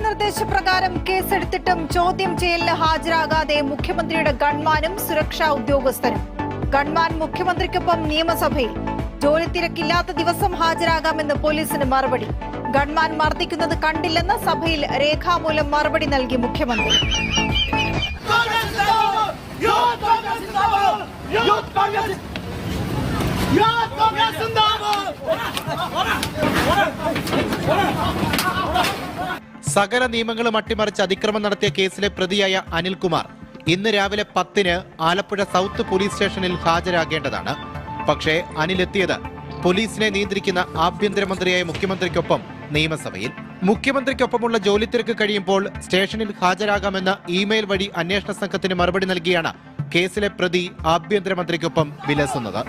നിർദ്ദേശപ്രകാരം കേസെടുത്തിട്ടും ചോദ്യം ചെയ്യലിന് ഹാജരാകാതെ മുഖ്യമന്ത്രിയുടെ ഗൺമാനും സുരക്ഷാ ഉദ്യോഗസ്ഥരും ഗൺമാൻ മുഖ്യമന്ത്രിക്കൊപ്പം നിയമസഭയിൽ ജോലി തിരക്കില്ലാത്ത ദിവസം ഹാജരാകാമെന്ന് പോലീസിന് മറുപടി ഗൺമാൻ മർദ്ദിക്കുന്നത് കണ്ടില്ലെന്ന് സഭയിൽ രേഖാമൂലം മറുപടി നൽകി മുഖ്യമന്ത്രി സകല നിയമങ്ങളും അട്ടിമറിച്ച് അതിക്രമം നടത്തിയ കേസിലെ പ്രതിയായ അനിൽകുമാർ ഇന്ന് രാവിലെ പത്തിന് ആലപ്പുഴ സൗത്ത് പോലീസ് സ്റ്റേഷനിൽ ഹാജരാകേണ്ടതാണ്. പക്ഷേ അനിലെത്തിയത് പോലീസിനെ നിയന്ത്രിക്കുന്ന ആഭ്യന്തരമന്ത്രിയായ മുഖ്യമന്ത്രിക്കൊപ്പം നിയമസഭയിൽ. മുഖ്യമന്ത്രിക്കൊപ്പമുള്ള ജോലി തിരക്ക് കഴിയുമ്പോൾ സ്റ്റേഷനിൽ ഹാജരാകാമെന്ന ഇമെയിൽ വഴി അന്വേഷണ സംഘത്തിന് മറുപടി നൽകിയാണ് കേസിലെ പ്രതി ആഭ്യന്തരമന്ത്രിക്കൊപ്പം വിലസുന്നത്.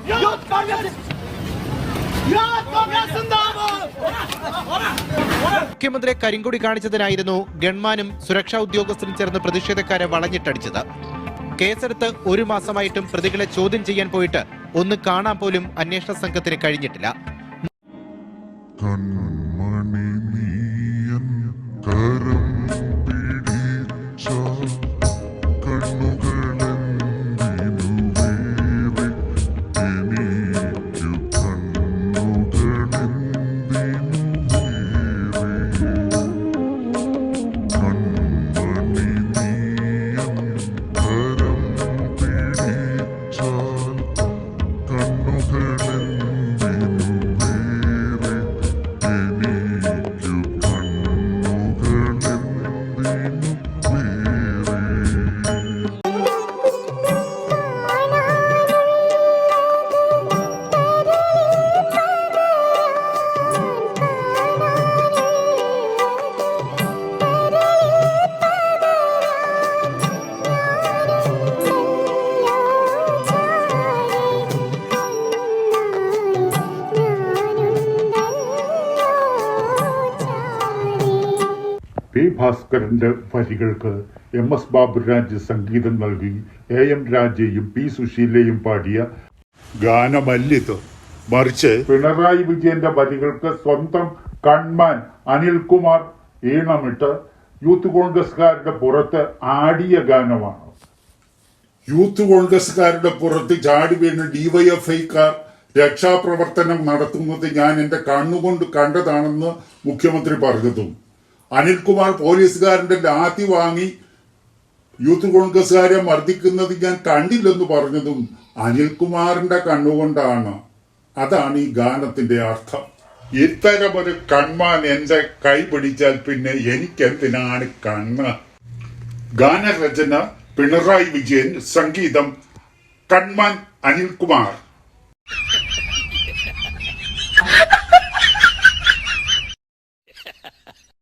മുഖ്യമന്ത്രിയെ കരിങ്കൊടി കാണിച്ചതിനായിരുന്നു ഗൺമാനും സുരക്ഷാ ഉദ്യോഗസ്ഥരും ചേർന്ന് പ്രതിഷേധക്കാരെ വളഞ്ഞിട്ടടിച്ചത്. കേസെടുത്ത് ഒരു മാസമായിട്ടും പ്രതികളെ ചോദ്യം ചെയ്യാൻ പോയിട്ട് ഒന്ന് കാണാൻ പോലും അന്വേഷണ സംഘത്തിന് കഴിഞ്ഞിട്ടില്ല. പി ഭാസ്കരന്റെ വരികൾക്ക് എം എസ് ബാബുരാജ് സംഗീതം നൽകി എ എം രാജയും പി സുശീലയും പാടിയ ഗാനമല്ലിത് മറിച്ച് പിണറായി വിജയന്റെ വരികൾക്ക് സ്വന്തം കൺമാൻ അനിൽകുമാർ ഈണമിട്ട് യൂത്ത് കോൺഗ്രസ്കാരുടെ പുറത്ത് ആടിയ ഗാനമാണ്. യൂത്ത് കോൺഗ്രസ്കാരുടെ പുറത്ത് ചാടി വീണ് ഡിവൈഎഫ്ഐക്കാർ രക്ഷാപ്രവർത്തനം നടത്തുന്നത് ഞാൻ എന്റെ കണ്ണുകൊണ്ട് കണ്ടതാണെന്ന് മുഖ്യമന്ത്രി പറഞ്ഞതും. അനിൽകുമാർ പോലീസുകാരന്റെ ലാത്തി വാങ്ങി യൂത്ത് കോൺഗ്രസ്സുകാരെ മർദ്ദിക്കുന്നത് ഞാൻ കണ്ടില്ലെന്ന് പറഞ്ഞതും അനിൽകുമാറിന്റെ കണ്ണുകൊണ്ടാണ്. അതാണ് ഈ ഗാനത്തിന്റെ അർത്ഥം. ഇത്തരമൊരു കൺമാൻ എന്റെ കൈ പിടിച്ചാൽ പിന്നെ എനിക്കെന്തിനാണ് കണ്ണ്? ഗാനരചന പിണറായി വിജയൻ സംഗീതം കൺമാൻ അനിൽകുമാർ.